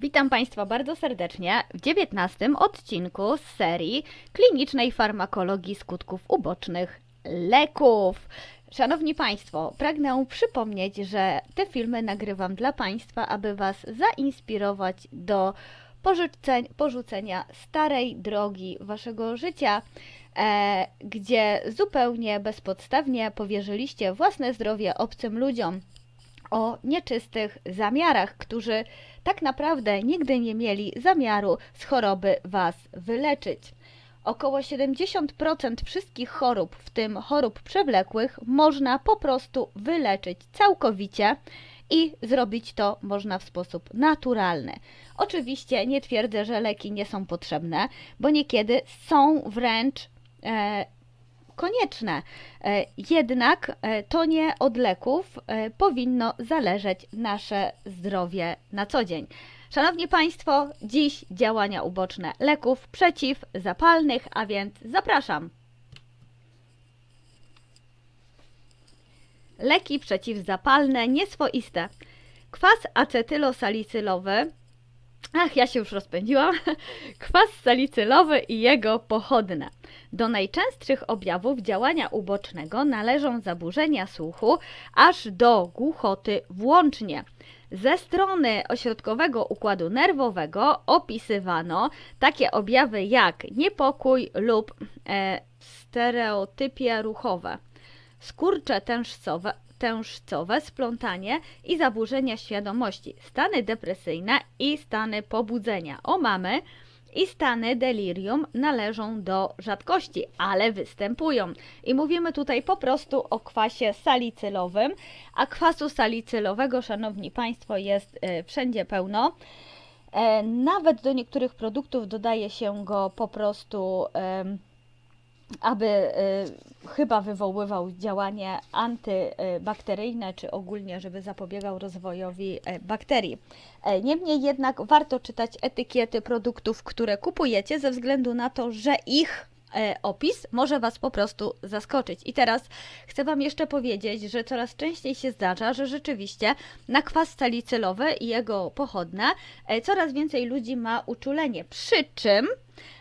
Witam Państwa bardzo serdecznie w 19 odcinku z serii klinicznej farmakologii skutków ubocznych leków. Szanowni Państwo, pragnę przypomnieć, że te filmy nagrywam dla Państwa, aby Was zainspirować do porzucenia starej drogi Waszego życia, e, gdzie zupełnie bezpodstawnie powierzyliście własne zdrowie obcym ludziom o nieczystych zamiarach, którzy tak naprawdę nigdy nie mieli zamiaru z choroby Was wyleczyć. Około 70% wszystkich chorób, w tym chorób przewlekłych, można po prostu wyleczyć całkowicie i zrobić to można w sposób naturalny. Oczywiście nie twierdzę, że leki nie są potrzebne, bo niekiedy są wręcz e, konieczne. E, Jednak e, to nie od leków e, powinno zależeć nasze zdrowie na co dzień. Szanowni Państwo, dziś działania uboczne leków przeciwzapalnych, a więc zapraszam. Leki przeciwzapalne nieswoiste. Kwas acetylosalicylowy Ach, ja się już rozpędziłam. Kwas salicylowy i jego pochodne. Do najczęstszych objawów działania ubocznego należą zaburzenia słuchu aż do głuchoty włącznie. Ze strony ośrodkowego układu nerwowego opisywano takie objawy jak niepokój lub e, stereotypie ruchowe, skurcze tężcowe, tężcowe, splątanie i zaburzenia świadomości, stany depresyjne i stany pobudzenia. O mamy i stany delirium należą do rzadkości, ale występują. I mówimy tutaj po prostu o kwasie salicylowym, a kwasu salicylowego, szanowni państwo, jest e, wszędzie pełno. E, Nawet do niektórych produktów dodaje się go po prostu aby y, chyba wywoływał działanie antybakteryjne, czy ogólnie, żeby zapobiegał rozwojowi e, bakterii. E, Niemniej jednak warto czytać etykiety produktów, które kupujecie, ze względu na to, że ich e, opis może Was po prostu zaskoczyć. I teraz chcę Wam jeszcze powiedzieć, że coraz częściej się zdarza, że rzeczywiście na kwas salicylowy i jego pochodne coraz więcej ludzi ma uczulenie. Przy czym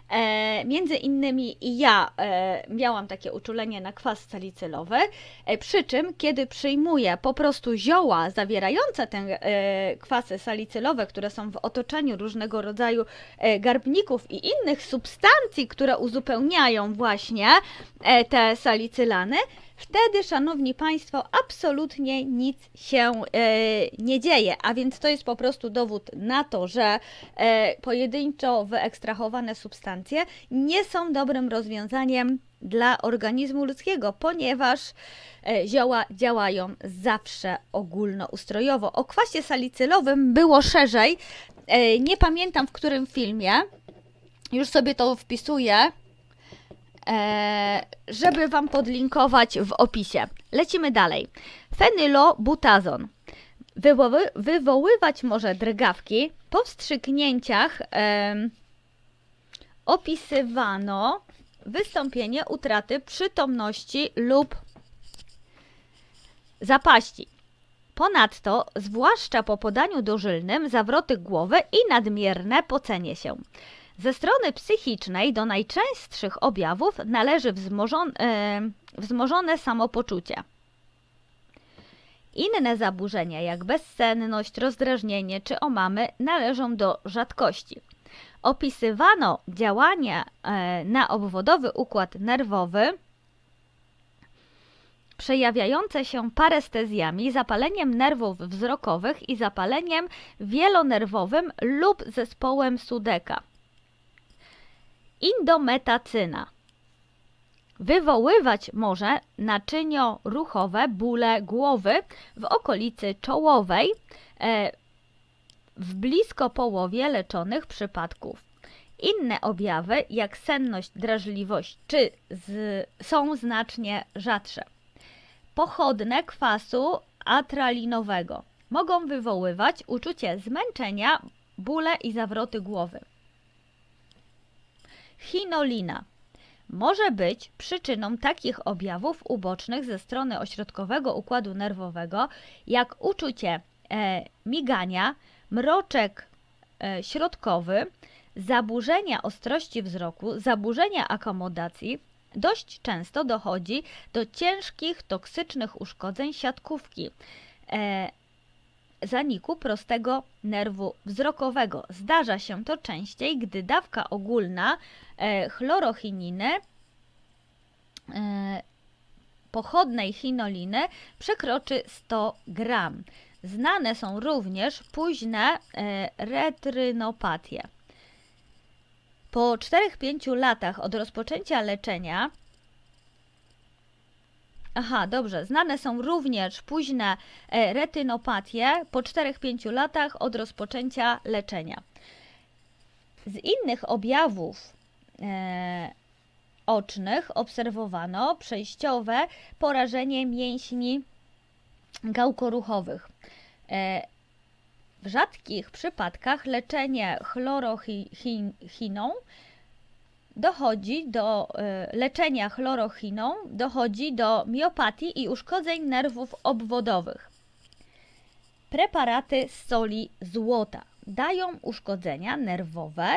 E, między innymi ja e, miałam takie uczulenie na kwas salicylowy, e, przy czym kiedy przyjmuję po prostu zioła zawierające te e, kwasy salicylowe, które są w otoczeniu różnego rodzaju e, garbników i innych substancji, które uzupełniają właśnie e, te salicylany, wtedy, szanowni państwo, absolutnie nic się e, nie dzieje. A więc to jest po prostu dowód na to, że e, pojedynczo wyekstrahowane substancje nie są dobrym rozwiązaniem dla organizmu ludzkiego, ponieważ e, zioła działają zawsze ogólnoustrojowo. O kwasie salicylowym było szerzej. Nie pamiętam w którym filmie. Już sobie to wpisuję żeby Wam podlinkować w opisie. Lecimy dalej. Fenylobutazon. Wywoły, wywoływać może drgawki. Po wstrzyknięciach opisywano wystąpienie utraty przytomności lub zapaści. Ponadto, zwłaszcza po podaniu dożylnym, zawroty głowy i nadmierne pocenie się. Ze strony psychicznej do najczęstszych objawów należy wzmożon, e, wzmożone samopoczucie. Inne zaburzenia, jak bezsenność, rozdrażnienie czy omamy, należą do rzadkości. Opisywano działanie e, na obwodowy układ nerwowy przejawiające się parestezjami, zapaleniem nerwów wzrokowych i zapaleniem wielonerwowym lub zespołem Sudeka. Indometacyna. Wywoływać może naczynio-ruchowe bóle głowy w okolicy czołowej e, w blisko połowie leczonych przypadków. Inne objawy, jak senność, drażliwość, czy z, są znacznie rzadsze. Pochodne kwasu atralinowego mogą wywoływać uczucie zmęczenia, bóle i zawroty głowy. Chinolina. Może być przyczyną takich objawów ubocznych ze strony ośrodkowego układu nerwowego, jak uczucie e, migania, mroczek e, środkowy, zaburzenia ostrości wzroku, zaburzenia akomodacji, dość często dochodzi do ciężkich, toksycznych uszkodzeń siatkówki, e, zaniku prostego nerwu wzrokowego. Zdarza się to częściej, gdy dawka ogólna e, chlorochininy e, pochodnej chinoliny przekroczy 100 gram. Znane są również późne e, retrynopatie. Po 4-5 latach od rozpoczęcia leczenia Aha, dobrze. Znane są również późne e, retynopatie po 4-5 latach od rozpoczęcia leczenia. Z innych objawów e, ocznych obserwowano przejściowe porażenie mięśni gałkoruchowych. E, w rzadkich przypadkach leczenie chlorochiną dochodzi do e, leczenia chlorochiną dochodzi do miopatii i uszkodzeń nerwów obwodowych. Preparaty z soli złota dają uszkodzenia nerwowe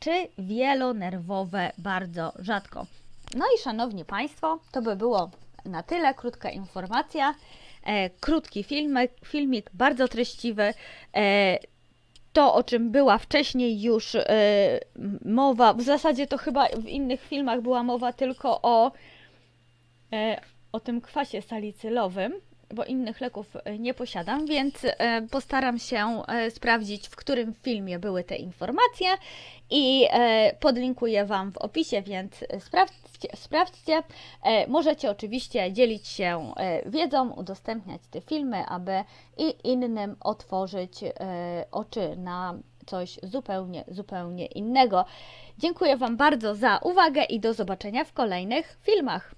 czy wielonerwowe bardzo rzadko. No i szanowni Państwo, to by było na tyle. Krótka informacja, e, krótki filmik, filmik bardzo treściwy. E, to, o czym była wcześniej już e, mowa, w zasadzie to chyba w innych filmach była mowa tylko o, e, o tym kwasie salicylowym, bo innych leków e, nie posiadam, więc e, postaram się sprawdzić, w którym filmie były te informacje i e, podlinkuję Wam w opisie, więc sprawdźcie. sprawdźcie. E, Możecie oczywiście dzielić się e, wiedzą, udostępniać te filmy, aby i innym otworzyć e, oczy na coś zupełnie, zupełnie innego. Dziękuję Wam bardzo za uwagę i do zobaczenia w kolejnych filmach.